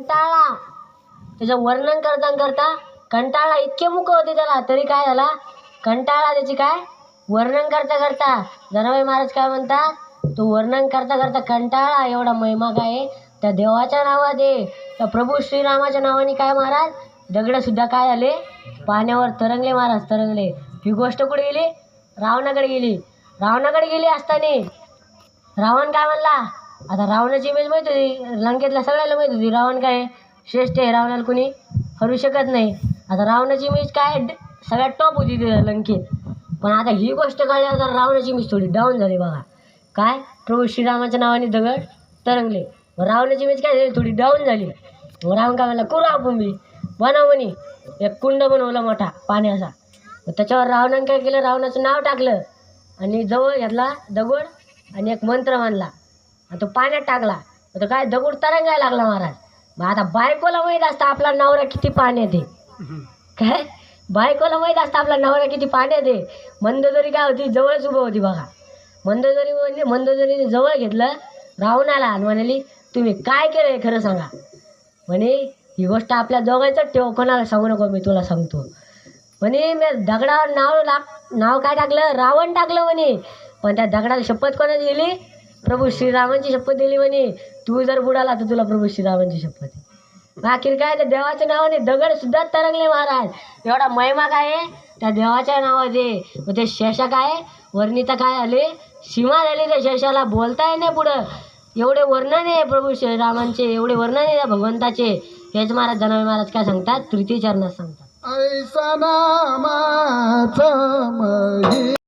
कंटाळा. त्याचं वर्णन करता करता कंटाळा इतके मुख होते त्याला तरी काय झाला? कंटाळा त्याची काय? वर्णन करता करता. जनाबाई महाराज काय म्हणतात तो वर्णन करता करता कंटाळा एवढा महिमा काय त्या देवाच्या नावाने त्या प्रभू श्रीरामाच्या नावाने काय महाराज? दगडंसुद्धा काय झाले? पाण्यावर तरंगले महाराज तरंगले. ही गोष्ट कुठे गेली? रावणाकडे गेली. रावणाकडे गेली असताना. रावण काय म्हणला? आता रावणाची इमेज माहिती होती. लंकेतल्या सगळ्याला माहीत होती. रावण काय आहे? श्रेष्ठ आहे? रावणाला कुणी हरू शकत नाही. आता रावणाची इमेज काय आहे? सगळ्यात टॉप होती तिथं लंकेत. पण आता ही गोष्ट कळल्यावर तर रावणाची इमेज थोडी डाऊन झाली बघा. काय? प्रभू श्रीरामाच्या नावाने दगड तरंगले. रावणाची इमेज काय झाली? थोडी डाऊन झाली. मग रावण काय म्हणला? करू आपण बी बनव म्हणे एक कुंड बनवला मोठा पाण्याचा मग त्याच्यावर रावणानं काय केलं? रावणाचं नाव टाकलं. आणि जवळ घेतला दगड आणि एक मंत्र मानला तो पाण्यात टाकला. तर तो काय दगड तरंगायला लागला महाराज. मग आता बायकोला माहीत असतं आपला नवरा किती पाण्यात आहे. काय? बायकोला माहीत असतं आपला नवरा किती पाण्यात आहे. मंदोदरी काय होती? जवळच उभं होती बघा. मंदोदरी म्हणजे मंदोदरीने जवळ घेतलं रावणाला आणि म्हणाली तुम्ही काय केलं हे खरं सांगा. म्हणे ही गोष्ट आपल्या दोघांचं ठेव कोणाला सांगू नको मी तुला सांगतो. म्हणे मी दगडावर नाव लाग नाव काय टाकलं? रावण टाकलं म्हणे. पण त्या दगडाला शपथ कोणाची दिली? प्रभू श्रीरामांची शपथ दिली म्हणे. तू जर बुडाला तर तुला प्रभू श्रीरामांची शपथ आहे. अखेर काय त्या देवाच्या नावाने दगड सुद्धा तरंगले महाराज. एवढा महिमा काय आहे? त्या देवाच्या नावाचे. मग ते शेषा काय? वर्णिता काय आले? सीमा झाली त्या शेषाला. बोलता नाही पुढं. एवढे वर्णन आहे प्रभू श्रीरामांचे. एवढे वर्णन आहे त्या भगवंताचे. हेच महाराज जनावे महाराज काय सांगतात? तृतीय चरणात सांगतात. ऐसा नामाचा